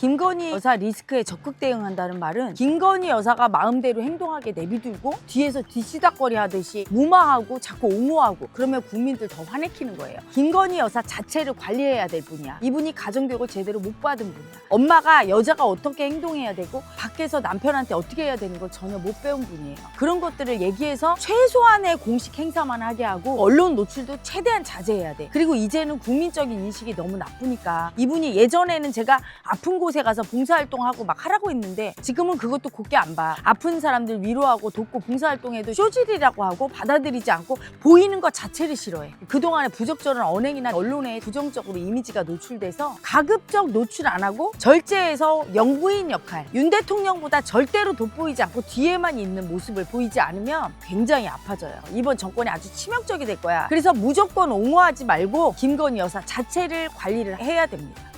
김건희 여사 리스크에 적극 대응한다는 말은 김건희 여사가 마음대로 행동하게 내비두고 뒤에서 뒤치다거리 하듯이 무마하고 자꾸 옹호하고 그러면 국민들 더 화내키는 거예요. 김건희 여사 자체를 관리해야 될 분이야. 이분이 가정교육을 제대로 못 받은 분이야. 엄마가 여자가 어떻게 행동해야 되고 밖에서 남편한테 어떻게 해야 되는 걸 전혀 못 배운 분이에요. 그런 것들을 얘기해서 최소한의 공식 행사만 하게 하고 언론 노출도 최대한 자제해야 돼. 그리고 이제는 국민적인 인식이 너무 나쁘니까 이분이 예전에는 제가 아픈 곳에 가서 봉사활동하고 막 하라고 했는데 지금은 그것도 곱게 안 봐. 아픈 사람들 위로하고 돕고 봉사활동해도 쇼질이라고 하고 받아들이지 않고 보이는 것 자체를 싫어해. 그동안에 부적절한 언행이나 언론에 부정적으로 이미지가 노출돼서 가급적 노출 안 하고 절제해서 영부인 역할 윤 대통령보다 절대로 돋보이지 않고 뒤에만 있는 모습을 보이지 않으면 굉장히 아파져요. 이번 정권이 아주 치명적이 될 거야. 그래서 무조건 옹호하지 말고 김건희 여사 자체를 관리를 해야 됩니다.